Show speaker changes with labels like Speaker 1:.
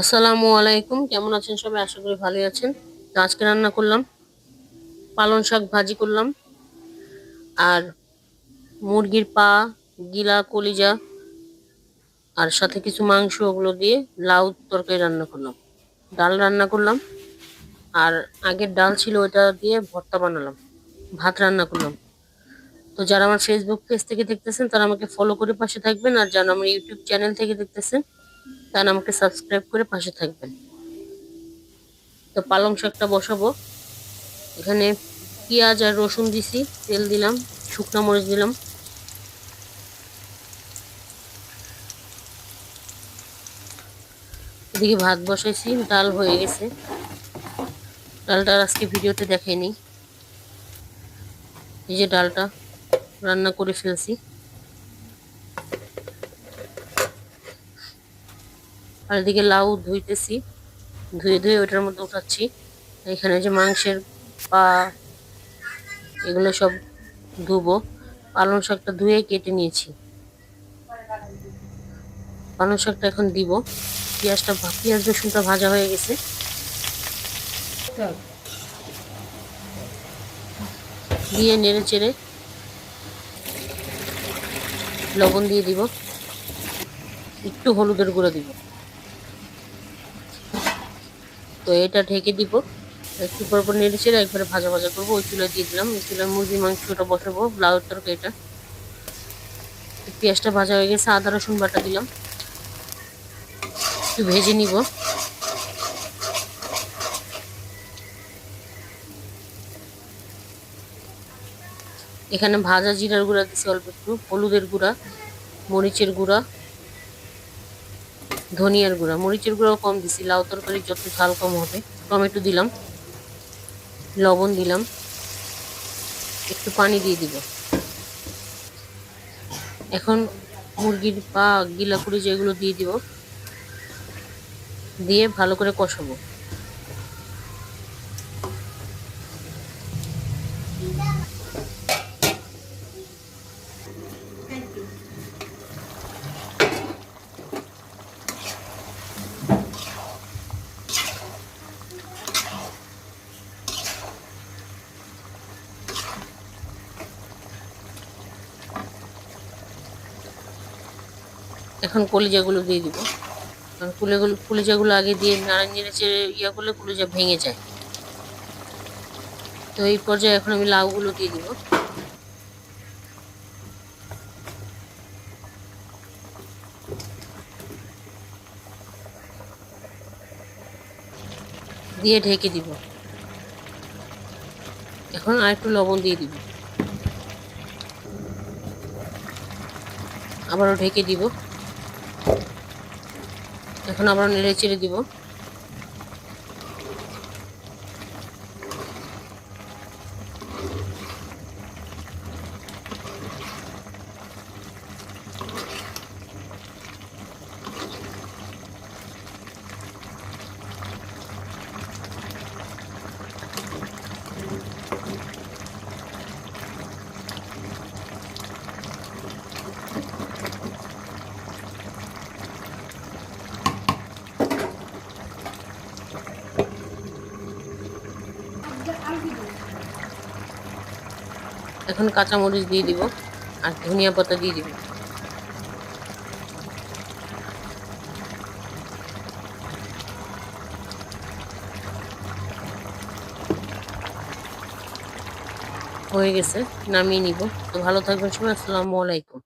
Speaker 1: আসসালামু আলাইকুম। কেমন আছেন সবাই? আশা করি ভালোই আছেন। তো আজকে রান্না করলাম, পালং শাক ভাজি করলাম, আর মুরগির পা, গিলা, কলিজা, আর সাথে কিছু মাংস ওগুলো দিয়ে লাউ তরকারি রান্না করলাম। ডাল রান্না করলাম, আর আগের ডাল ছিল ওটা দিয়ে ভর্তা বানালাম, ভাত রান্না করলাম। তো যারা আমার ফেসবুক পেজ থেকে দেখতেছেন, তারা আমাকে ফলো করে পাশে থাকবেন, আর যারা আমার ইউটিউব চ্যানেল থেকে দেখতেছেন তারা আমাকে সাবস্ক্রাইব করে পাশে থাকবেন। তো পালং শাকটা বসাবো। এখানে পেঁয়াজ আর রসুন দিছি, তেল দিলাম, শুকনো মরিচ দিলাম। এদিকে ভাত বসাইছি, ডাল হয়ে গেছে। ডালটা আজকে ভিডিওতে দেখাইনি। এই যে ডালটা রান্না করে ফেলছি। আর এদিকে লাউ ধুইতেছি। ধুয়ে ধুয়ে ওটার মধ্যে উঠাচ্ছি। এখানে যে মাংসের পা, এগুলো সব ধুবো। পালং শাকটা ধুয়ে কেটে নিয়েছি। পালং শাকটা এখন দিব। পেঁয়াজটা পেঁয়াজ রসুনটা ভাজা হয়ে গেছে। দিয়ে নেড়ে চেড়ে লবণ দিয়ে দিব। একটু হলুদের গুঁড়ো দিব। তো এটা ঢেকে দিব। একটু পর পর নেড়ে চেড়ে একবারে ভাজা ভাজা করব। ওই চুলা দিয়ে দিলাম। ওই চুলায় মুরগির মাংসটা বসাবো, ব্লাউজ তরকারিটা। পেঁয়াজটা ভাজা হয়ে গেছে, আদা, রসুন বাটা দিলাম। একটু ভেজে নিব। এখানে ভাজা জিরার গুঁড়া দিছি অল্প একটু, হলুদের গুঁড়া, মরিচের গুঁড়া। ধনিয়ার গুঁড়া। মরিচের গুঁড়াও কম দিছি। লাউ তরকারি যত ঝাল কম হবে। টমেটো দিলাম। লবণ দিলাম। একটু পানি দিয়ে দিব। এখন মুরগির পা, গিলা করে যেগুলো দিয়ে দিব। দিয়ে ভালো করে কষাবো। এখন কলিজাগুলো দিয়ে দিব। কারণ কুলেগুলো কলিজাগুলো আগে দিয়ে নাড়া নেড়ে চেড়ে ইয়া করলে কলিজা ভেঙে যায়। তো এই পর্যায়ে এখন আমি লাউগুলো দিয়ে দিব। দিয়ে ঢেকে দিব। এখন আর একটু লবণ দিয়ে দিব। আবারও ঢেকে দিব। এখন আবার নেড়ে চেড়ে দিব। এখন কাঁচামরিচ দিয়ে দিব আর ধনিয়া পাতা দিয়ে দিব। হয়ে গেছে, নামিয়ে নিব। তো ভালো থাকবেন সবাই, আসসালামু আলাইকুম।